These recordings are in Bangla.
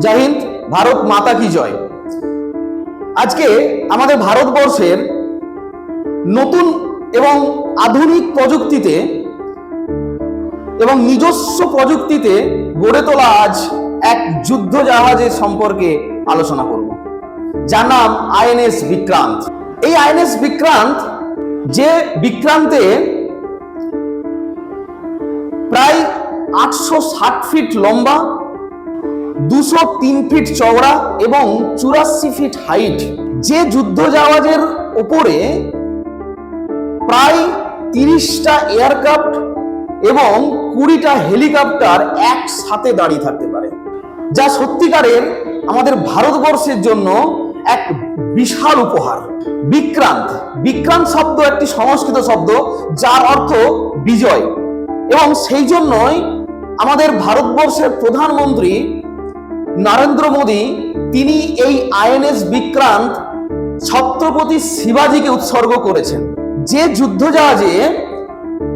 জয় হিন্দ, ভারত মাতা কি জয়? আজকে আমাদের ভারতবর্ষের নতুন এবং আধুনিক প্রযুক্তিতে এবং নিজস্ব প্রযুক্তিতে গড়ে তোলা আজ এক যুদ্ধ জাহাজের সম্পর্কে আলোচনা করব। যার নাম আইএনএস বিক্রান্ত। এই আইএনএস বিক্রান্ত যে বিক্রান্তে প্রায় আটশো ষাট ফিট লম্বা দুশো তিন ফিট চওড়া এবং চুরাশি ফিট হাইট। যে যুদ্ধ জাহাজের ওপরে প্রায় তিরিশটা এয়ারক্রাফট এবং কুড়িটা হেলিকপ্টার একসাথে দাঁড়িয়ে থাকতে পারে, যা সত্যিকারের আমাদের ভারতবর্ষের জন্য এক বিশাল উপহার। বিক্রান্ত। বিক্রান্ত শব্দ একটি সংস্কৃত শব্দ, যার অর্থ বিজয়। এবং সেই জন্যই আমাদের ভারতবর্ষের প্রধানমন্ত্রী নরেন্দ্র মোদী, তিনি এই আইএনএস বিক্রান্ত ছত্রপতি শিবাজিকে উৎসর্গ করেছেন। যে যুদ্ধজাহাজে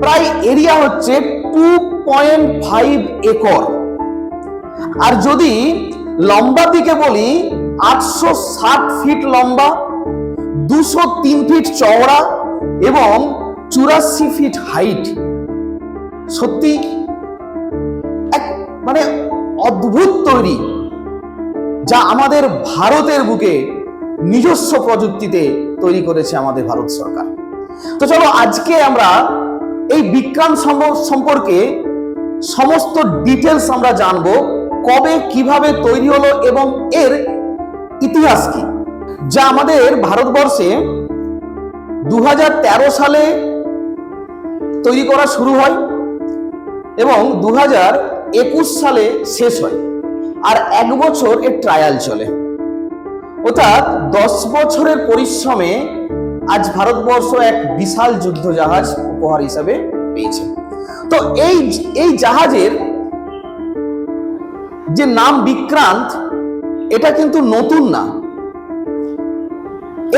প্রায় এরিয়া হচ্ছে টু পয়েন্ট ফাইভ একর। আর যদি লম্বা দিকে বলি, আটশো ষাট ফিট লম্বা, দুশো তিন ফিট চওড়া এবং চুরাশি ফিট হাইট। সত্যি এক মানে অদ্ভুত তৈরি। যা আমাদের ভারতের বুকে নিজস্ব প্রযুক্তিতে তৈরি করেছে আমাদের ভারত সরকার। তো চলো আজকে আমরা এই বিজ্ঞান সম্পর্কে সমস্ত ডিটেলস আমরা জানব, কবে কীভাবে তৈরি হলো এবং এর ইতিহাস কি? যা আমাদের ভারতবর্ষে দু হাজার তেরো সালে তৈরি করা শুরু হয় এবং দু সালে শেষ হয়। আর এক বছর এর ট্রায়াল চলে। অর্থাৎ দশ বছরের পরিশ্রমে আজ ভারতবর্ষ এক বিশাল যুদ্ধ জাহাজ উপহার হিসাবে পেয়েছে। তো এই এই জাহাজের যে নাম বিক্রান্ত, এটা কিন্তু নতুন না।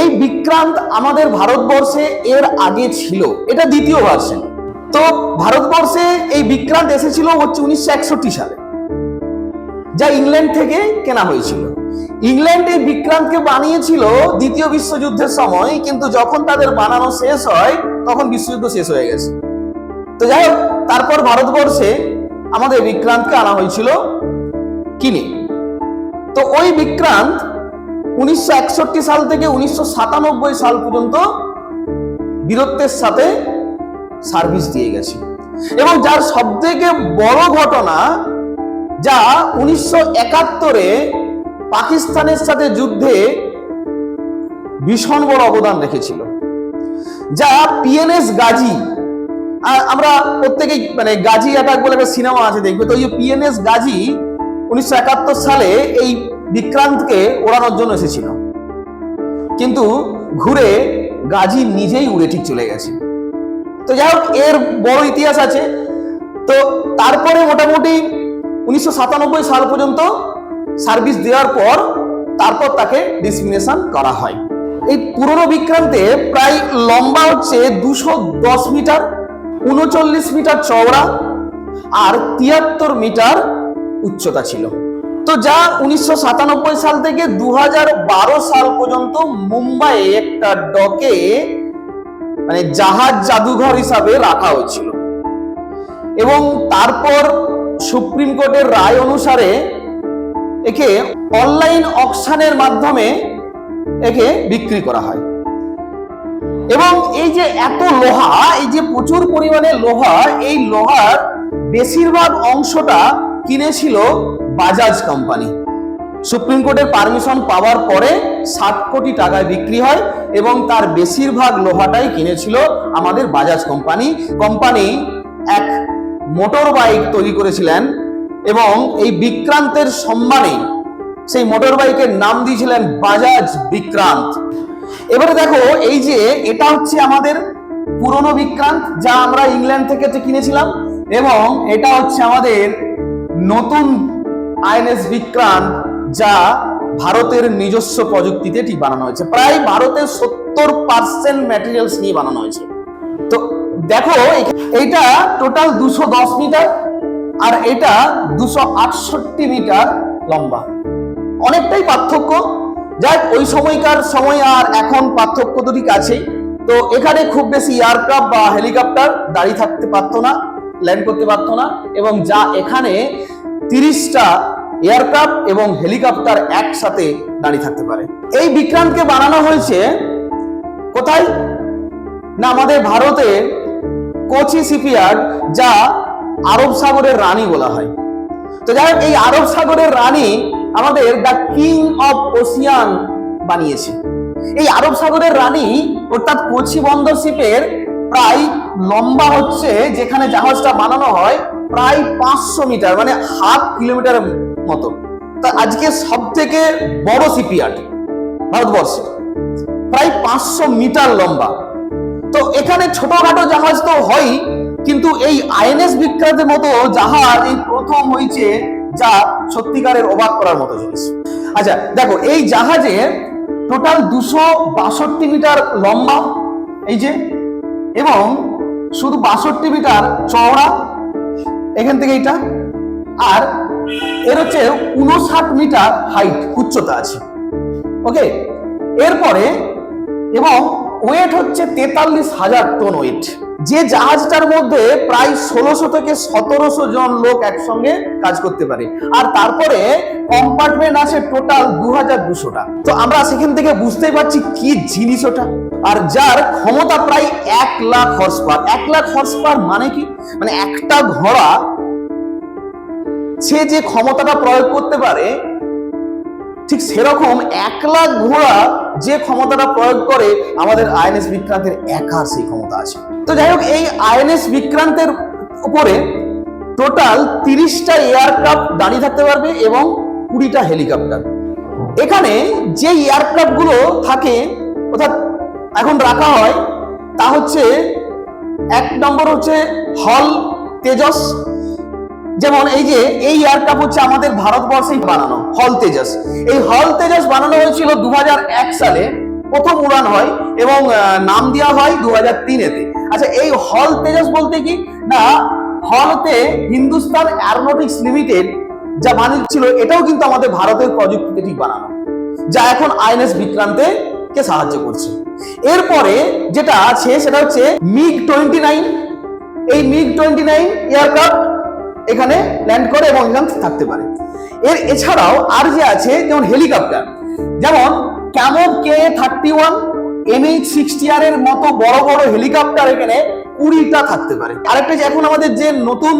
এই বিক্রান্ত আমাদের ভারতবর্ষে এর আগে ছিল। এটা দ্বিতীয় ভার্সন তো ভারতবর্ষে এই বিক্রান্ত এসেছিল হচ্ছে উনিশশো একষট্টি সালে। যা ইংল্যান্ড থেকে কেনা হয়েছিল। ইংল্যান্ড এই বিক্রান্তকে বানিয়েছিল দ্বিতীয় বিশ্বযুদ্ধের সময়, কিন্তু যখন তাদের বানানো শেষ হয়, তখন বিশ্বযুদ্ধ শেষ হয়ে গেছে। তো যাই হোক, তারপর ভারতবর্ষে আমাদের বিক্রান্তকে আনা হয়েছিল কিনে। তো ওই বিক্রান্ত উনিশশো একষট্টি সাল থেকে উনিশশো সাতানব্বই সাল পর্যন্ত বীরত্বের সাথে সার্ভিস দিয়ে গেছে এবং যার সব থেকে বড় ঘটনা যা উনিশশো একাত্তরে পাকিস্তানের সাথে যুদ্ধে ভীষণ বড় অবদান রেখেছিল। যা পিএনএস গাজী আমরা প্রত্যেকেই মানে গাজী অ্যাটাক বলে একটা সিনেমা আছে, দেখবে তো? ওই পিএনএস গাজী উনিশশো একাত্তর সালে এই বিক্রান্তকে ওড়ানোর জন্য এসেছিল। কিন্তু ঘুরে গাজী নিজেই উড়ে ঠিক চলে গেছে। তো যাই হোক, এর বড় ইতিহাস আছে। তো তারপরে মোটামুটি উনিশশো সাতানব্বই সাল পর্যন্ত সার্ভিস দেওয়ার পর তারপর তাকে ডিসমিনেশন করা হয়। এই পুরনো বিক্রান্তে প্রায় লম্বা হচ্ছে দুশো দশ মিটার, উনচল্লিশ মিটার চওড়া আর তিয়াত্তর মিটার উচ্চতা ছিল। তো যা উনিশশো সাতানব্বই সাল থেকে দু হাজার বারো সাল পর্যন্ত মুম্বাইয়ে একটা ডকে মানে জাহাজ জাদুঘর হিসাবে রাখা হয়েছিল। এবং তারপর সুপ্রিম কোর্টের রায় অনুসারে একে অনলাইন অকশনের মাধ্যমে একে বিক্রি করা হয়। এবং এই যে এত লোহা, এই যে প্রচুর পরিমাণে লোহা, এই লোহার বেশিরভাগ অংশটা কিনেছিল বাজাজ কোম্পানি। সুপ্রিম কোর্টের পারমিশন পাওয়ার পরে সাত কোটি টাকায় বিক্রি হয় এবং তার বেশিরভাগ লোহাটাই কিনেছিল আমাদের বাজাজ কোম্পানি। কোম্পানি এক মোটর বাইক তৈরি করেছিলেন এবং এই বিক্রান্তের সম্মানে সেই মোটর বাইকের নাম দিয়েছিলেন বাজাজ বিক্রান্ত। এবারে দেখো, এই যে এটা হচ্ছে আমাদের পুরনো বিক্রান্ত, যা আমরা ইংল্যান্ড থেকে কিনেছিলাম, এবং এটা হচ্ছে আমাদের নতুন আইএনএস বিক্রান্ত, যা ভারতের নিজস্ব প্রযুক্তিতে এটি বানানো হয়েছে। প্রায় ভারতের সত্তর পার্সেন্ট ম্যাটেরিয়ালস নিয়ে বানানো হয়েছে। তো দেখো, এইটা টোটাল দুশো দশ মিটার আর এটা দুশো আটষট্টি মিটার লম্বা। অনেকটাই পার্থক্য। যাক, ওই সময়কার সময় আর এখন পার্থক্য দুটি ঠিক আছেই তো এখানে খুব বেশি এয়ারক্রাফট বা হেলিকপ্টার দাঁড়িয়ে থাকতে পারতো না ল্যান্ড করতে পারতো না এবং যা এখানে তিরিশটা এয়ারক্রাফট এবং হেলিকপ্টার একসাথে দাঁড়িয়ে থাকতে পারে। এই বিক্রান্তকে বানানো হয়েছে কোথায়? না, আমাদের ভারতে কোচি শিপইয়ার্ড যা আরব সাগরের রানী বলা হয়। তো যাই হোক, এই আরব সাগরের রানী আমাদের দ্য কিং অফ ওসিয়ান বানিয়েছে। এই আরব সাগরের রানী অর্থাৎ কোচি বন্দর শিপের প্রায় লম্বা হচ্ছে, যেখানে জাহাজটা বানানো হয়, প্রায় পাঁচশো মিটার মানে হাফ কিলোমিটারের মতো। তা আজকে সব থেকে বড় শিপইয়ার্ড ভারতবর্ষে প্রায় পাঁচশো মিটার লম্বা। তো এখানে ছোটখাটো জাহাজ তো হয় কিন্তু এই আইএনএস বিক্রান্তের মতো জাহাজ এই প্রথম হয়েছে যা সত্যিকারের অবাক করার মতো জিনিস। আচ্ছা দেখো, এই জাহাজে টোটাল দুশো বাষট্টি মিটার লম্বা, এই যে, এবং শুধু বাষট্টি মিটার চওড়া, এখান থেকে এটা আর এর হচ্ছে উনষাট মিটার হাইট, উচ্চতা আছে। ওকে? এরপরে, এবং ওয়েট হচ্ছে তেতাল্লিশ হাজার টন ওয়েট যে জাহাজটার মধ্যে প্রায় ষোলোশো থেকে সতেরোশো জন লোক একসঙ্গে কাজ করতে পারে। আর তারপরে কম্পার্টমেন্ট আছে টোটাল দু হাজার দুশোটা। তো আমরা সেখান থেকে বুঝতেই পারছি কি জিনিস ওটা। আর যার ক্ষমতা প্রায় এক লাখ হর্স পার এক লাখ হর্স পার মানে কি? মানে একটা ঘোড়া, সে যে ক্ষমতাটা প্রয়োগ করতে পারে ঠিক সেরকম এক লাখ ঘোড়া যে ক্ষমতাটা প্রয়োগ করে আমাদের আইএনএস বিক্রান্তের একার সেই ক্ষমতা আছে। তো যাই হোক, এই আইএনএস বিক্রান্তের উপরে টোটাল তিরিশটা এয়ারক্রাফট দাঁড়িয়ে থাকতে পারবে এবং কুড়িটা হেলিকপ্টার। এখানে যে এয়ারক্রাফটগুলো থাকে, অর্থাৎ এখন রাখা হয়, তা হচ্ছে, এক নম্বর হচ্ছে হল তেজস যেমন এই যে, এই এয়ারক্রাফট হচ্ছে আমাদের ভারতবর্ষেই বানানো হল তেজাস এই হল তেজাস বানানো হয়েছিল দু হাজার এক সালে। প্রথম উড়ান হয় এবং নাম দেওয়া হয় দু হাজার তিনেতে আচ্ছা এই হল তেজাস বলতে কি? না হলতে হিন্দুস্তান অ্যারোনটিক্স লিমিটেড যা বানিয়েছিল এটাও কিন্তু আমাদের ভারতের প্রযুক্তিতে ঠিক বানানো, যা এখন আইএনএস বিক্রান্তে কে সাহায্য করছে। এরপরে যেটা আছে, সেটা হচ্ছে মিগ টোয়েন্টি নাইন এই মিগ টোয়েন্টি নাইন এয়ারক্রাফট এখানে ল্যান্ড করে এবং এখানে থাকতে পারে। এর এছাড়াও আর যে আছে, যেমন হেলিকপ্টার যেমন Kamov K thirty one MH sixty R এর মতো বড় বড় হেলিকপ্টার এখানে কুড়িটা থাকতে পারে। আরেকটা যে এখন আমাদের যে নতুন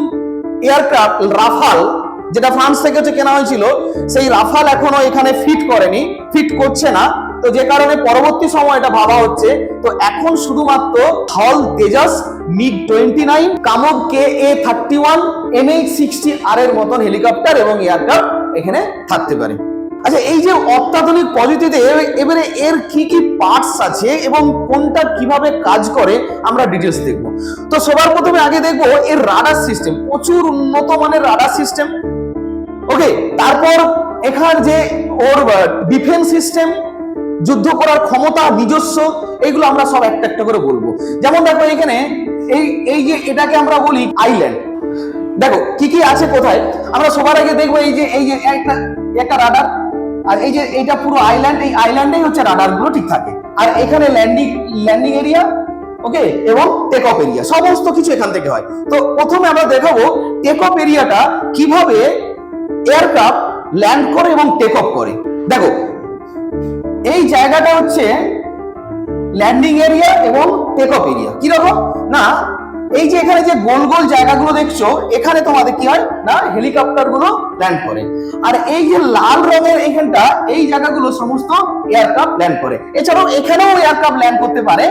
এয়ারক্রাফট রাফাল যেটা ফ্রান্স থেকে হচ্ছে কেনা হয়েছিল, সেই রাফাল এখনও এখানে ফিট করেনি ফিট করছে না। তো যে কারণে পরবর্তী সময় এটা ভাবা হচ্ছে, তো এখন শুধুমাত্র হল Tejas, MiG twenty nine Kamov K A thirty one MH sixty R এর মতন হেলিকপ্টার এবং এয়ারক্রাফট এখানে থাকতে পারে। আচ্ছা এই যে অত্যাধুনিক পদ্ধতিতে এবারে এর কি কি পার্টস আছে এবং কোনটা কীভাবে কাজ করে, আমরা ডিটেলস দেখব। তো সবার প্রথমে আগে দেখব এর রাডার সিস্টেম প্রচুর উন্নত মানের রাডার সিস্টেম ওকে তারপর এখান যে ওর ডিফেন্স সিস্টেম যুদ্ধ করার ক্ষমতা, নিজস্ব এইগুলো আমরা সব একটা একটা করে বলব। যেমন দেখো এখানে এই এই যে এটাকে আমরা বলি আইল্যান্ড দেখো, কি কি আছে কোথায়? আমরা সবার আগে দেখব এই যে এই যে একটা একটা রাডার আর এই যে এইটা পুরো আইল্যান্ড এই আইল্যান্ডেই হচ্ছে রাডারগুলো ঠিক থাকে। আর এখানে ল্যান্ডিং ল্যান্ডিং এরিয়া ওকে এবং টেক অফ এরিয়া সমস্ত কিছু এখান থেকে হয়। তো প্রথমে আমরা দেখাবো টেক অফ এরিয়াটা কীভাবে এয়ারক্রাফট ল্যান্ড করে এবং টেক অফ করে। দেখো এই জায়গাটা হচ্ছে ল্যান্ডিং এরিয়া এবং টেক অফ এরিয়া কীরকম না, এই যে এখানে যে গোল গোল জায়গাগুলো দেখছ, এখানে তোমাদের কি হয়? না হেলিকপ্টারগুলো ল্যান্ড করে। আর এই যে লাল রঙের এখানটা, এই জায়গাগুলো সমস্ত এয়ারক্রাফট ল্যান্ড করে। এছাড়াও এখানেও এয়ারক্রাফট ল্যান্ড করতে পারে।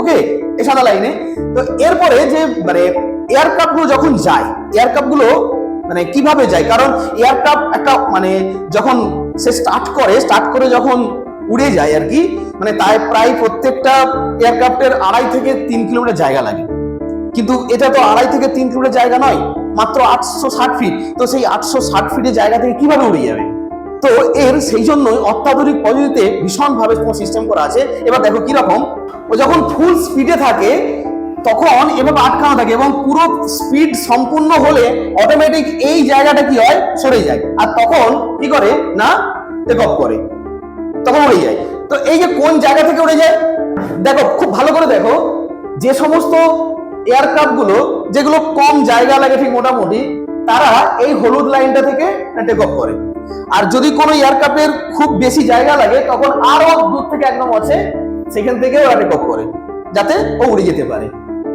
ওকে? এ সাদা লাইনে তো এরপরে যে মানে এয়ারক্রাফটগুলো যখন যায় এয়ারক্রাফটগুলো মানে কীভাবে যায়? কারণ এয়ারক্রাফট একটা মানে যখন সে স্টার্ট করে স্টার্ট করে যখন উড়ে যায় আর কি। মানে তাই প্রায় প্রত্যেকটা এয়ারক্রাফটের আড়াই থেকে তিন কিলোমিটার জায়গা লাগে। কিন্তু এটা তো আড়াই থেকে তিন কিলোমিটার জায়গা নয়, মাত্র আটশো ষাট ফিট তো সেই আটশো ষাট ফিটের জায়গা থেকে কীভাবে উড়ে যাবে? তো এর সেই জন্যই অত্যাধুনিক পদ্ধতিতে ভীষণভাবে তোমার সিস্টেম করা আছে। এবার দেখো কীরকম, ও যখন ফুল স্পিডে থাকে, তখন এভাবে আটকানো থাকে এবং পুরো স্পিড সম্পূর্ণ হলে অটোমেটিক এই জায়গাটা কি হয়, সরে যায়। আর তখন কি করে? না টেক অফ করে। তখন উড়ে যায়। তো এই যে কোন জায়গা থেকে উড়ে যায়? দেখো, খুব ভালো করে দেখো। যে সমস্ত এয়ারক্রাফটগুলো যেগুলো কম জায়গা লাগে ঠিক মোটামুটি, তারা এই হলুদ লাইনটা থেকে টেক অফ করে। আর যদি কোনো এয়ারক্রাফটের খুব বেশি জায়গা লাগে, তখন আরও দূর থেকে একদম আছে, সেখান থেকে ওরা টেক অফ করে, যাতে ও উড়ে যেতে পারে।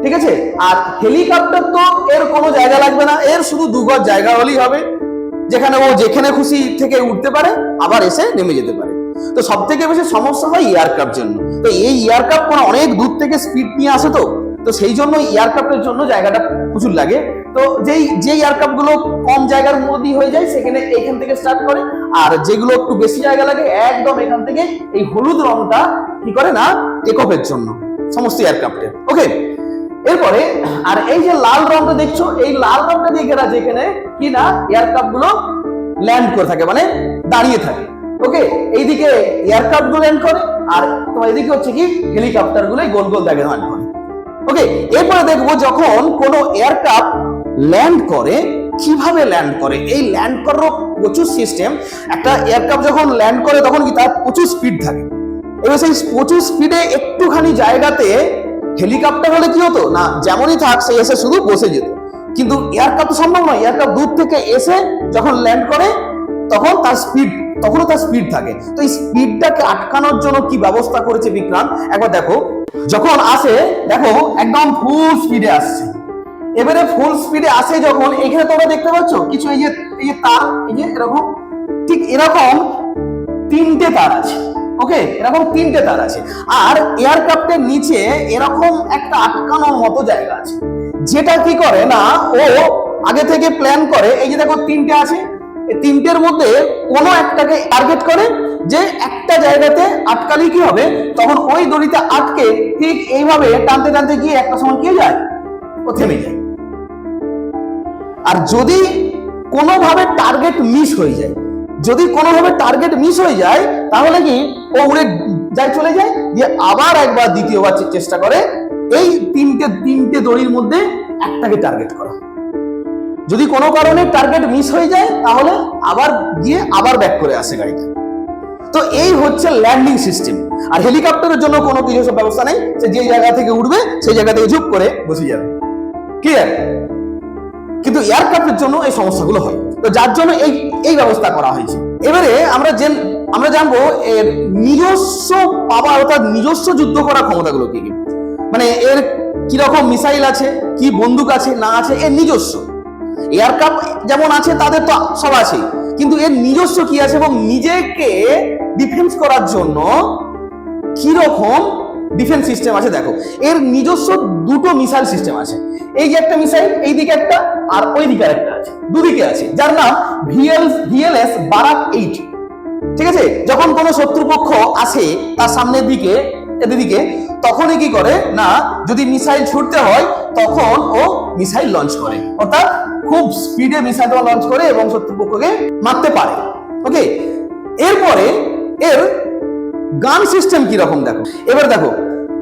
ঠিক আছে? আর হেলিকপ্টার তো এর কোনো জায়গা লাগবে না, এর শুধু দু গজ জায়গা হলেই হবে। যেখানে ও যেখানে খুশি থেকে উঠতে পারে, আবার এসে নেমে যেতে পারে। তো সব থেকে বেশি সমস্যা হয় এয়ারক্রাফট জন্য। তো এই এয়ারক্রাফট কোনো অনেক দূর থেকে স্পিড নিয়ে আসে তো? তো সেই জন্য এয়ারক্রাফটের জন্য জায়গাটা প্রচুর লাগে। তো যেই যে এয়ারক্রাফটগুলো কম জায়গার মধ্যেই হয়ে যায়, সেখানে এইখান থেকে স্টার্ট করে। আর যেগুলো একটু বেশি জায়গা লাগে, একদম এখান থেকে এই হলুদ রংটা কি করে না টেক অফের জন্য। সমস্ত এয়ারক্রাফটে ওকে এরপরে, আর এই যে লাল রংটা দেখছ, এই লাল রংটা দিয়ে ঘেরা যেখানে কি না এয়ারক্রাফটগুলো ল্যান্ড করে থাকে মানে দাঁড়িয়ে থাকে। ওকে এইদিকে এয়ারক্রাফটগুলো ল্যান্ড করে, আর তোমার এদিকে হচ্ছে কি হেলিকপ্টারগুলো গোল গোল দাগে ল্যান্ড করে। ওকে এরপরে দেখব যখন কোনো এয়ারক্রাফট ল্যান্ড করে, কীভাবে ল্যান্ড করে? এই ল্যান্ড করারও প্রচুর সিস্টেম একটা এয়ারক্রাফট যখন ল্যান্ড করে, তখন কি তার প্রচুর স্পিড থাকে। এবার সেই প্রচুর স্পিডে একটুখানি জায়গাতে হেলিকপ্টার হলে কি হতো? না, যেমনই থাক, সে এসে শুধু বসে যেত। কিন্তু এয়ারক্রাফট সম্ভব নয়। এয়ারক্রাফট দূর থেকে এসে যখন ল্যান্ড করে, তখন তার স্পিড তখনও তার স্পিড থাকে। তো এই স্পিডটাকে আটকানোর জন্য কি ব্যবস্থা করেছে বিক্রান্ত একবার দেখো, যখন আসে, দেখো, একদম ফুল স্পিডে আসছে। এবারে ফুল স্পিডে আসে যখন, এখানে তোমরা দেখতে পাচ্ছ, কিছু এই যে এই যে তার, এই যে এরকম, ঠিক এরকম তিনটে তার আছে। ওকে এরকম তিনটে তার আছে। আর এয়ারক্রাফটের নিচে এরকম একটা আটকানোর মতো জায়গা আছে। যেটা কি করে না, ও আগে থেকে প্ল্যান করে, এই যে দেখো তিনটে আছে তিনটের মধ্যে কোনো একটাকে টার্গেট করে যে একটা জায়গাতে আটকালেই কি হবে? তখন ওই দড়িতে আটকে ঠিক এইভাবে টানতে টানতে গিয়ে একটা সময় কি যায়? ও থেমে যায়। আর যদি কোনোভাবে টার্গেট মিস হয়ে যায়, যদি কোনোভাবে টার্গেট মিস হয়ে যায়, তাহলে কি ও উড়ে যায়, চলে যায়? দিয়ে আবার একবার দ্বিতীয়বার চেষ্টা করে এই তিনটে তিনটে দড়ির মধ্যে একটাকে টার্গেট করা। যদি কোনো কারণে টার্গেট মিস হয়ে যায়, তাহলে আবার গিয়ে আবার ব্যাক করে আসে গাড়িটা। তো এই হচ্ছে ল্যান্ডিং সিস্টেম আর হেলিকপ্টারের জন্য কোনো কিছু সব ব্যবস্থা নেই। সে যে জায়গা থেকে উঠবে, সেই জায়গা থেকে ঝুপ করে বসে যাবে। ক্লিয়ার কিন্তু এয়ারক্রাফটের জন্য এই সমস্যাগুলো হয়। তো যার জন্য এই এই ব্যবস্থা করা হয়েছে। এবারে আমরা যে, আমরা জানব এর নিজস্ব পাওয়ার, অর্থাৎ নিজস্ব যুদ্ধ করার ক্ষমতাগুলো কি মানে এর কীরকম মিসাইল আছে, কি বন্দুক আছে, না আছে, এর নিজস্ব। এয়ারক্রাফট যেমন আছে, তাদের তো সব আছে কিন্তু এর নিজস্ব কি আছে এবং নিজেকে ডিফেন্স করার জন্য কীরকম ডিফেন্স সিস্টেম আছে দেখো। এর নিজস্ব দুটো মিসাইল সিস্টেম আছে। এই যে একটা মিসাইল এই দিকে একটা, আর ওই দিকে একটা আছে। দুদিকে আছে। যার নাম ভিএল ভিএলএস বারাক এইট ঠিক আছে? যখন কোনো শত্রুপক্ষ আসে তার সামনের দিকে, এদিকে তখনই কি করে? না, যদি মিসাইল ছুটতে হয়, তখন ও মিসাইল লঞ্চ করে। অর্থাৎ খুব স্পিডে মিসাইল লঞ্চ করে এবং শত্রুপক্ষকে মারতে পারে। ওকে এরপরে এর গান সিস্টেম কি রকম দেখো? এবার দেখো,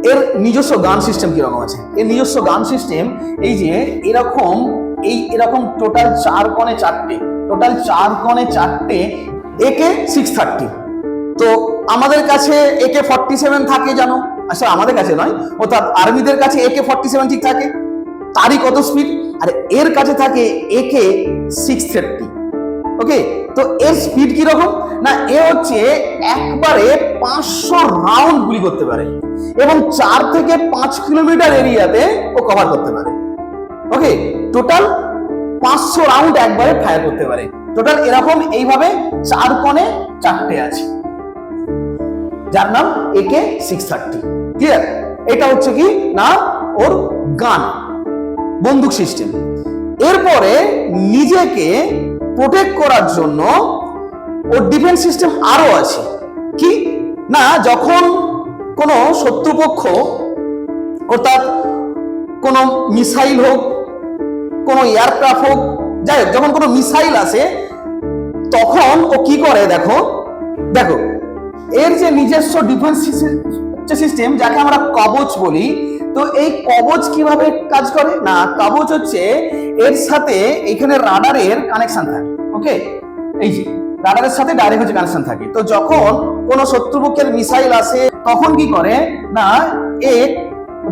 এর নিজস্ব গান সিস্টেম কি রকম আছে? এর নিজস্ব গান সিস্টেম এই যে এরকম, এই এরকম টোটাল চার কোণে চারটে টোটাল চার কোণে চারটে একে সিক্স থার্টি তো আমাদের কাছে একে ফর্টি সেভেন থাকে জানো? আসলে আমাদের কাছে নয়। অর্থাৎ আর্মিদের কাছে একে ফর্টি সেভেন ঠিক থাকে। তারই কত স্পিড আর, এর কাছে থাকে একে সিক্স থার্টি ওকে তো এর স্পিড কি রকম না, এ হচ্ছে একবারে পাঁচশো রাউন্ড গুলি করতে পারে। এবং চার থেকে পাঁচ কিলোমিটার এরিয়াতে ও কভার করতে পারে। ওকে টোটাল পাঁচশো রাউন্ড একবারে ফায়ার করতে পারে। টোটাল এরকম এইভাবে চার কোণে চারটে আছে। যার নাম একে সিক্স থার্টি ক্লিয়ার এটা হচ্ছে কি? না, ওর গান, বন্দুক সিস্টেম। এরপরে নিজেকে প্রোটেক্ট করার জন্য ওর ডিফেন্স সিস্টেম আরও আছে। কি? না, যখন কোনো শত্রুপক্ষ অর্থাৎ কোনো মিসাইল হোক, কোনো এয়ারক্রাফট হোক, যাই হোক, যখন কোনো মিসাইল আসে, তখন ও কি করে? দেখো দেখো, এর যে নিজস্ব ডিফেন্স সিস্টেম যাকে আমরা কবচ বলি, তো এই কবচ কীভাবে কাজ করে? না, কবচ হচ্ছে এর সাথে এখানে রাডারের কানেকশন থাকে ওকে এই যে রাডারের সাথে ডাইরেক্ট হচ্ছে কানেকশন থাকে। তো যখন কোনো শত্রুপক্ষের মিসাইল আসে, তখন কি করে? না, এ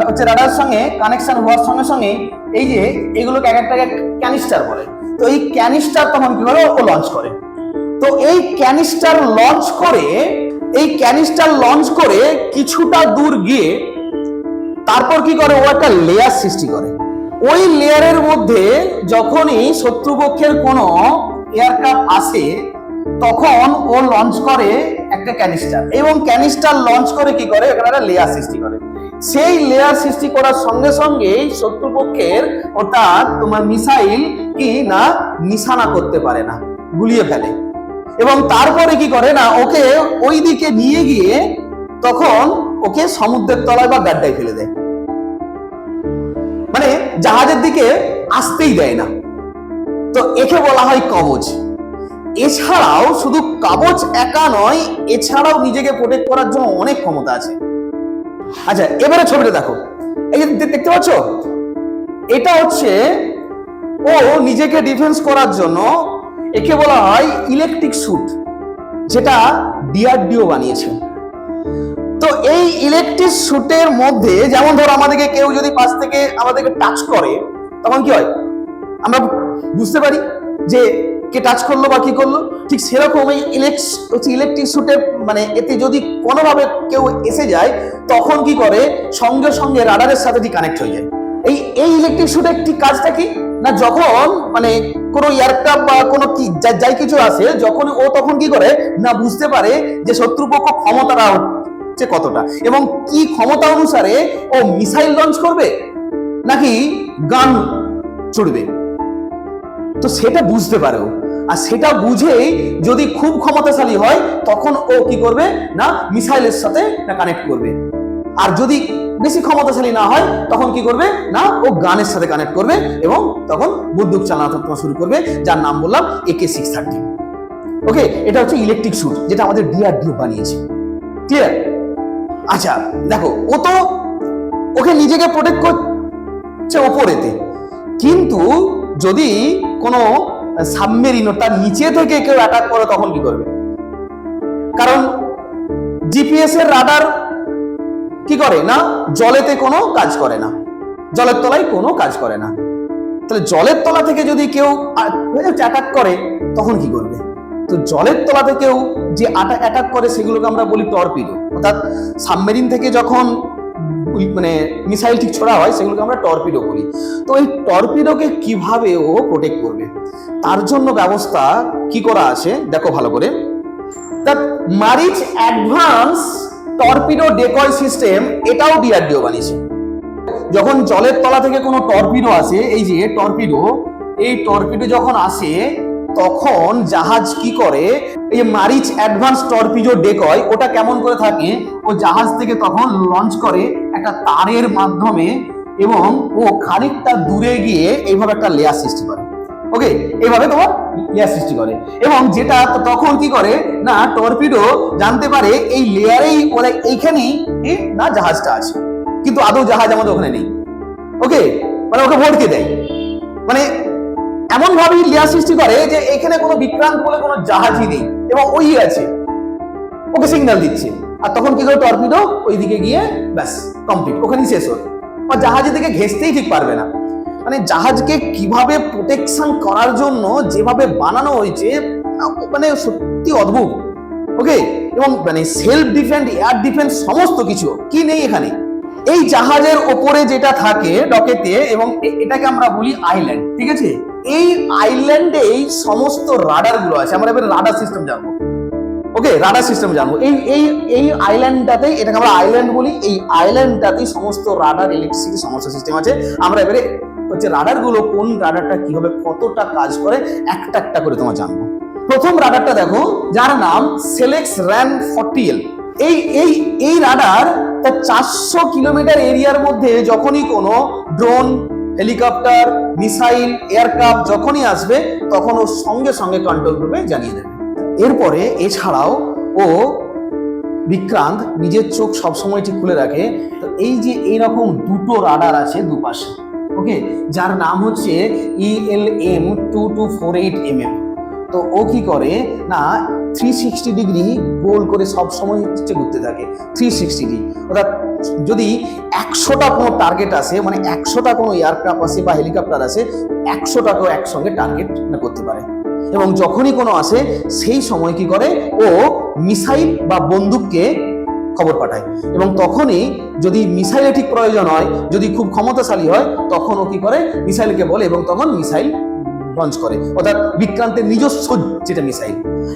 হচ্ছে রাডার সঙ্গে কানেকশন হওয়ার সঙ্গে সঙ্গে এই যে এগুলোকে এক একটা ক্যানিস্টার বলে। তো এই ক্যানিস্টার তখন কি করে? ও লঞ্চ করে। তো এই ক্যানিস্টার লঞ্চ করে এই ক্যানিস্টার লঞ্চ করে কিছুটা দূর গিয়ে তারপর কি করে? ও একটা লেয়ার সৃষ্টি করে। ওই লেয়ারের মধ্যে যখনই শত্রুপক্ষের কোনো এয়ারক্রাফট আসে, তখন ও লঞ্চ করে একটা ক্যানিস্টার এবং ক্যানিস্টার লঞ্চ করে কি করে? এখানে একটা লেয়ার সৃষ্টি করে। সেই লেয়ার সৃষ্টি করার সঙ্গে সঙ্গেই শত্রুপক্ষের অর্থাৎ তোমার মিসাইল কি না? নিশানা করতে পারে না, গুলিয়ে ফেলে। এবং তারপরে কি করে না, ওকে ওই দিকে নিয়ে গিয়ে তখন ওকে সমুদ্রের তলায় বা গাড্ডায় ফেলে দেয়। মানে জাহাজের দিকে আসতেই দেয় না। তো একে বলা হয় কবচ। এছাড়াও শুধু কবচ একা নয়, এছাড়াও নিজেকে প্রোটেক্ট করার জন্য অনেক ক্ষমতা আছে। আচ্ছা এবারে ছবিটা দেখো। এই যে দেখতে পাচ্ছ? এটা হচ্ছে ও নিজেকে ডিফেন্স করার জন্য একে বলা হয় ইলেকট্রিক স্যুট যেটা ডিআরডিও বানিয়েছে। তো এই ইলেকট্রিক স্যুটের মধ্যে যেমন ধর আমাদেরকে কেউ যদি পাশ থেকে আমাদেরকে টাচ করে, তখন কি হয়? আমরা বুঝতে পারি যে কে টাচ করল বা কি করল। ঠিক সেরকম এই হচ্ছে ইলেকট্রিক স্যুটে মানে এতে যদি কোনোভাবে কেউ এসে যায়, তখন কি করে? সঙ্গে সঙ্গে রাডারের সাথে কানেক্ট হয়ে যায়। এই এই ইলেকট্রিক স্যুটের ঠিক কাজটা কি? না যখন মানে কোনো এয়ারক্রাফট বা কোনো কি যাই কিছু আসে যখন ও তখন কি করে? না, বুঝতে পারে যে শত্রুপক্ষ ক্ষমতাটা হচ্ছে কতটা। এবং কি ক্ষমতা অনুসারে ও মিসাইল লঞ্চ করবে? নাকি গান চড়বে তো সেটা বুঝতে পারে ও। আর সেটা বুঝেই যদি খুব ক্ষমতাশালী হয়, তখন ও কি করবে? না, মিসাইলের সাথে না কানেক্ট করবে। আর যদি বেশি ক্ষমতাশালী না হয়, তখন কি করবে? না, ও গানের সাথে কানেক্ট করবে এবং তখন বন্দুক চালানো শুরু করবে, যার নাম বললাম একে সিক্স থার্টি ওকে এটা হচ্ছে ইলেকট্রিক স্যুট যেটা আমাদের ডিআরডিও বানিয়েছে। ক্লিয়ার আচ্ছা দেখো, ও তো ওকে নিজেকে প্রোটেক্ট করছে ওপরেতে। কিন্তু যদি কোনো সাবমেরিন তার নিচে থেকে কেউ অ্যাটাক করে, তখন কি করবে? কারণ জিপিএস এর রাডার কি করে না? জলেতে কোনো কাজ করে না। জলের তলায় কোনো কাজ করে না। তাহলে জলের তলা থেকে যদি কেউ অ্যাটাক করে, তখন কি করবে? তো জলের তলাতে কেউ যে আটা অ্যাটাক করে, সেগুলোকে আমরা বলি টর্পিডো অর্থাৎ সাবমেরিন থেকে যখন মানে মিসাইল ঠিক ছোড়া হয়, সেগুলোকে আমরা টর্পিডো বলি। তো এই টর্পিডোকে কীভাবে ও প্রোটেক্ট করবে? তার জন্য ব্যবস্থা কি করা আছে? দেখো ভালো করে। That Maareech advance torpedo decoy system এটাও ডিআরডিও বানিয়েছে। যখন জলের তলা থেকে কোনো টর্পিডো আসে, এই যে টর্পিডো এই টর্পিডো যখন আসে, তখন জাহাজ কি করে? এই মারিচ অ্যাডভান্স টর্পিডো ডেকয় ওটা কেমন করে থাকে? ও জাহাজ থেকে তখন লঞ্চ করে একটা তারের মাধ্যমে এবং ও খানিকটা দূরে গিয়ে এইভাবে একটা লেয়ার সৃষ্টি করে। ওকে এইভাবে তোমার লেয়ার সৃষ্টি করে। এবং যেটা তখন কি করে? না টর্পিডো জানতে পারে এই লেয়ারেই ওরা এইখানেই না জাহাজটা আছে। কিন্তু আদৌ জাহাজ আমাদের ওখানে নেই। ওকে মানে ওকে ভরকে দেয়। মানে এমন ভাবেই লেয়ার সৃষ্টি করে যে এখানে কোনো বিক্রান্ত বলে কোনো জাহাজই নেই এবং ওই আছে। ওকে সিগন্যাল দিচ্ছে। আর তখন কি করে টর্পিডো ওইদিকে গিয়ে ব্যাস কমপ্লিট ওখানেই শেষ হল। জাহাজের দিকে ঘেসতেই ঠিক পারবে না। মানে জাহাজকে কীভাবে প্রোটেকশন করার জন্য যেভাবে বানানো হয়েছে মানে সত্যি অদ্ভুত। ওকে এবং মানে সেলফ ডিফেন্স এয়ার ডিফেন্স সমস্ত কিছু, কি নেই এখানে? এই জাহাজের ওপরে যেটা থাকে ডকেতে এবং এটাকে আমরা বলি আইল্যান্ড ঠিক আছে? এই আইল্যান্ডে এই সমস্ত রাডারগুলো আছে, আমরা এবার রাডার সিস্টেম জানব। ওকে রাডার সিস্টেম জানব। এই এই এই আইল্যান্ডটাতে এটাকে আমরা আইল্যান্ড বলি, এই আইল্যান্ডটাতেই সমস্ত রাডার ইলেকট্রিসিটি সমস্ত সিস্টেম আছে। আমরা এবারে হচ্ছে রাডারগুলো কোন রাডারটা কীভাবে কতটা কাজ করে, একটা একটা করে তোমার জানব। প্রথম রাডারটা দেখো, যার নাম সেলেক্স র্যাম র্যান ফর্টিএল এই এই এই রাডার তার চারশো কিলোমিটার এরিয়ার মধ্যে যখনই কোনো ড্রোন, হেলিকপ্টার, মিসাইল, এয়ারক্রাফট যখনই আসবে, তখন ও সঙ্গে সঙ্গে কন্ট্রোল গ্রুপে জানিয়ে দেবে। এরপরে এছাড়াও ও বিক্রান্ত নিজের চোখ সবসময় ঠিক খুলে রাখে। তো এই যে এইরকম দুটো রাডার আছে দুপাশে ওকে যার নাম হচ্ছে ELM two two four eight M তো ও কি করে? না থ্রি সিক্সটি ডিগ্রি গোল করে সব সময় হচ্ছে ঘুরতে থাকে। থ্রি সিক্সটি ডিগ্রি অর্থাৎ যদি একশোটা কোনো টার্গেট আসে মানে একশোটা কোনো এয়ারক্রাফট আসে বা হেলিকপ্টার আসে, একশোটাকেও একসঙ্গে টার্গেট করতে পারে। এবং যখনই কোনো আসে, সেই সময় কি করে? ও মিসাইল বা বন্দুককে খবর পাঠায়। এবং তখনই যদি মিসাইলে ঠিক প্রয়োজন হয়, যদি খুব ক্ষমতাশালী হয়, তখন ও কি করে? মিসাইলকে বলে এবং তখন মিসাইল লঞ্চ করে। অর্থাৎ বিক্রান্তের নিজস্ব যেটা মিসাইল।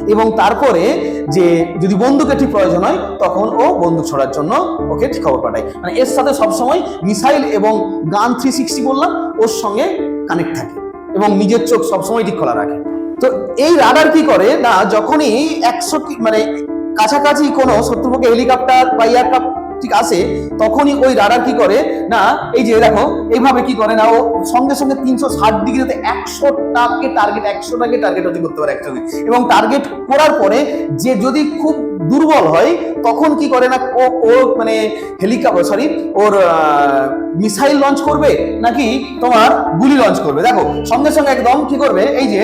এবং তারপরে যে যদি বন্দুকের ঠিক প্রয়োজন হয়, তখন ও বন্দুক ছড়ার জন্য ওকে খবর পাঠায়। মানে এর সাথে সবসময় মিসাইল এবং গান থ্রি সিক্সটি বললাম, ওর সঙ্গে কানেক্ট থাকে। এবং নিজের চোখ সবসময় ঠিক খোলা রাখে। তো এই রাডার কি করে? না, যখনই একশো মানে কাছাকাছি কোনো শত্রুপক্ষে হেলিকপ্টার বা এয়ারক্রাফট ঠিক আসে তখনই ওই রাডার কি করে? না, এই যে দেখো, এইভাবে কি করে না, ও সঙ্গে সঙ্গে তিনশো ষাট ডিগ্রিতে একশোটাকে টার্গেট একশোটাকে টার্গেট হচ্ছে করতে পারে একসঙ্গে এবং টার্গেট করার পরে যে যদি খুব দুর্বল হয়, তখন কি করে না, ও ও মানে হেলিকপ্টার সরি ওর মিসাইল লঞ্চ করবে, নাকি তোমার গুলি লঞ্চ করবে? দেখো, সঙ্গে সঙ্গে একদম কি করবে, এই যে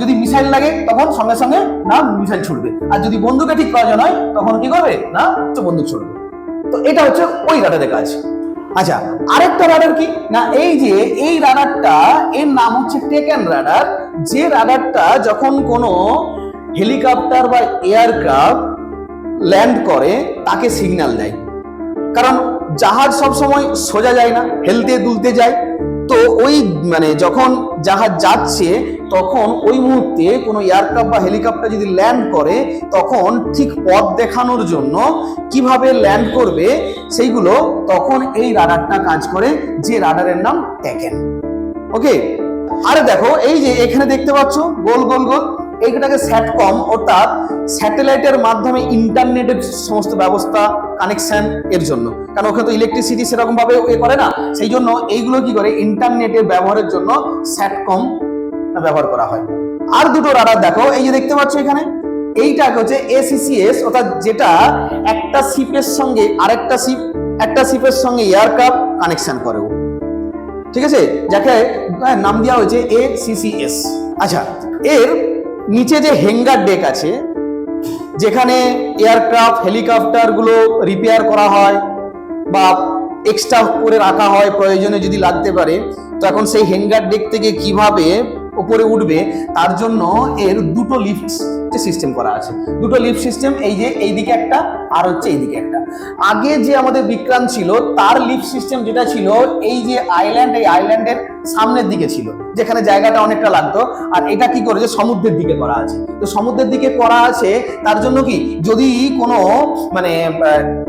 যদি মিসাইল লাগে, তখন সঙ্গে সঙ্গে না মিসাইল ছুটবে। আর যদি বন্দুকে ঠিক প্রয়োজন হয়, তখন কি করবে, না, তো বন্দুক ছুটবে। তো এটা হচ্ছে ওই রাডারের কাজ। আচ্ছা আরেকটা রাডার কি? না, এই যে, এই রাডারটা এর নাম হচ্ছে টেকেন রাডার যে রাডারটা যখন কোনো হেলিকপ্টার বা এয়ারক্রাফট ল্যান্ড করে, তাকে সিগন্যাল দেয়। কারণ জাহাজ সব সময় সোজা যায় না, হেলতে দুলতে যায়। তো ওই মানে যখন জাহাজ যাচ্ছে তখন ওই মুহূর্তে কোনো এয়ারক্রাফট বা হেলিকপ্টার যদি ল্যান্ড করে, তখন ঠিক পথ দেখানোর জন্য কীভাবে ল্যান্ড করবে, সেইগুলো তখন এই রাডারটা কাজ করে, যে রাডারের নাম ট্যাকেন ওকে আরে দেখো, এই যে এখানে দেখতে পাচ্ছ, গোল গোল গোল, এইটাকে স্যাটকম অর্থাৎ স্যাটেলাইটের মাধ্যমে ইন্টারনেটের সমস্ত ব্যবস্থা কানেকশন এর জন্য। কারণ ওখানে তো ইলেকট্রিসিটি সেরকমভাবে এ করে না, সেই জন্য এইগুলো কি করে ইন্টারনেটের ব্যবহারের জন্য স্যাটকম ব্যবহার করা হয়। আর দুটো রাডার দেখো এই যে দেখতে পাচ্ছ এখানে এইটা হচ্ছে এসিসিএস অর্থাৎ যেটা একটা শিপের সঙ্গে আরেকটা শিপ একটা শিপের সঙ্গে এয়ারক্রাফট কানেকশন করে ঠিক আছে? যাকে হ্যাঁ, নাম দেওয়া হয়েছে এ সিসিএস আচ্ছা এর নিচে যে হ্যাঙ্গার ডেক আছে যেখানে এয়ারক্রাফট হেলিকপ্টারগুলো রিপেয়ার করা হয় বা এক্সট্রা করে রাখা হয় প্রয়োজনে যদি লাগতে পারে তো এখন সেই হ্যাঙ্গার ডেক থেকে কীভাবে উপরে উঠবে, তার জন্য এর দুটো লিফট সিস্টেম করা আছে। দুটো লিফট সিস্টেম এই যে এইদিকে একটা আর হচ্ছে এইদিকে একটা। আগে যে আমাদের বিক্রান্ত ছিল, তার লিফট সিস্টেম যেটা ছিল, এই যে আইল্যান্ড এই আইল্যান্ডের সামনের দিকে ছিল, যেখানে জায়গাটা অনেকটা লাগতো। আর এটা কি করেছে সমুদ্রের দিকে করা আছে। তো সমুদ্রের দিকে করা আছে, তার জন্য কি? যদি কোনো মানে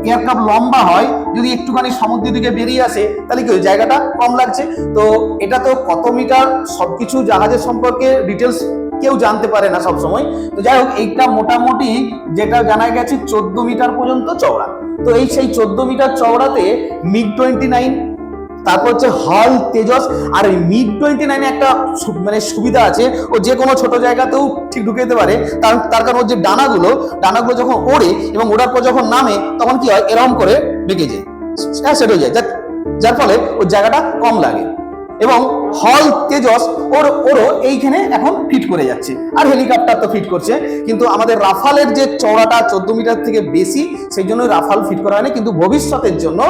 এয়ারক্রাফট লম্বা হয়, যদি একটুখানি সমুদ্রের দিকে বেরিয়ে আসে, তাহলে কি হয়? জায়গাটা কম লাগছে? তো এটা তো কত মিটার? সবকিছু জাহাজের সম্পর্কে ডিটেলস কেউ জানতে পারে না সব সময় তো যাই হোক, এইটা মোটামুটি যেটা জানা গেছে, চোদ্দ মিটার পর্যন্ত চওড়া। তো এই সেই চোদ্দ মিটার চওড়াতে, মিগ টোয়েন্টি নাইন তারপর হচ্ছে হল, তেজস আর এই মিড টোয়েন্টি নাইনে একটা মানে সুবিধা আছে, ও যে কোনো ছোট জায়গাতেও ঠিক ঢুকে যেতে পারে। তার তার কারণ ওর যে ডানাগুলো ডানাগুলো যখন ওড়ে এবং ওড়ার পর যখন নামে, তখন কি হয়? এরকম করে বেঁকে যায়। হ্যাঁ সেট হয়ে যায়। যার ফলে ওর জায়গাটা কম লাগে। এবং হল তেজস ওর, ওরও এইখানে এখন ফিট করে যাচ্ছে। আর হেলিকপ্টার তো ফিট করছে, কিন্তু আমাদের রাফালের যে চওড়াটা চোদ্দ মিটার থেকে বেশি, সেই জন্য রাফাল ফিট করা হয়নি। কিন্তু ভবিষ্যতের জন্য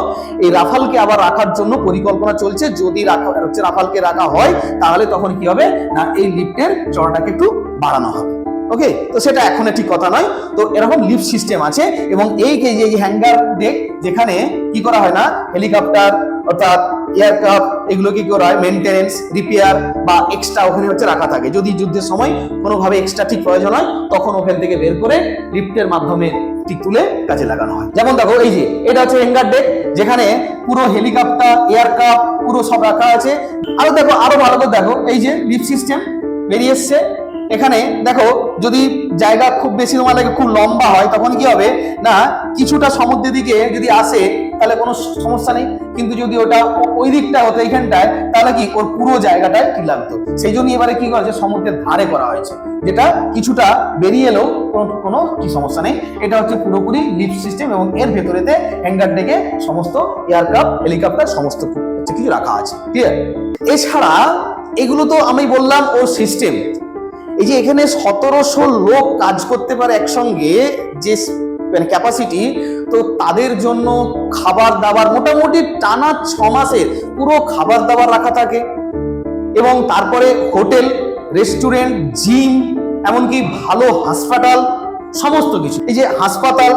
এই রাফালকে আবার রাখার জন্য পরিকল্পনা চলছে। যদি রাখা, হচ্ছে রাফালকে রাখা হয়, তাহলে তখন কি হবে? না, এই লিফটের চড়াটাকে একটু বাড়ানো হবে। ওকে তো সেটা এখন ঠিক কথা নয়। তো এরকম লিফট সিস্টেম আছে এবং এই যে হ্যাঙ্গার ডেক যেখানে কি করা হয় না হেলিকপ্টার অর্থাৎ এয়ারক্রাফট এগুলো কি করা হয়? মেনটেনেন্স রিপেয়ার বা এক্সট্রা ওখানে হচ্ছে রাখা থাকে। যদি যুদ্ধের সময় কোনোভাবে এক্সট্রা ঠিক প্রয়োজন হয়, তখন ওখান থেকে বের করে লিফটের মাধ্যমে ঠিক তুলে কাজে লাগানো হয়। যেমন দেখো, এই যে, এটা হচ্ছে হ্যাঙ্গার ডেক যেখানে পুরো হেলিকপ্টার এয়ারক্রাফট পুরো সব রাখা আছে। আরও দেখো, আরও ভালো করে দেখো, এই যে লিফট সিস্টেম বেরিয়ে এসছে। এখানে দেখো, যদি জায়গা খুব বেশি তোমার লাগে খুব লম্বা হয়, তখন কি হবে? না, কিছুটা সমুদ্রের দিকে যদি আসে, তাহলে কোনো সমস্যা নেই। কিন্তু যদি ওটা ওই দিকটা হতো এইখানটায় তাহলে কি ওর পুরো জায়গাটায় কি লাগতো। সেই জন্য এবারে কি করা হয়েছে? সমুদ্রের ধারে করা হয়েছে। যেটা কিছুটা বেরিয়ে এলেও কোনো কোনো কি সমস্যা নেই। এটা হচ্ছে পুরোপুরি লিফট সিস্টেম এবং এর ভেতরেতে হ্যাঙ্গার ডেকে সমস্ত এয়ারক্রাফট, হেলিকপ্টার, সমস্ত কিছু রাখা আছে। আছে এছাড়া এগুলো তো আমি বললাম ও সিস্টেম। এই যে এখানে সতেরোশো লোক কাজ করতে পারে একসঙ্গে যে মানে ক্যাপাসিটি তো তাদের জন্য খাবার দাবার মোটামুটি টানা ছ মাসের পুরো খাবার দাবার রাখা থাকে। এবং তারপরে হোটেল, রেস্টুরেন্ট, জিম, এমনকি ভালো হাসপাতাল, সমস্ত কিছু। এই যে হাসপাতাল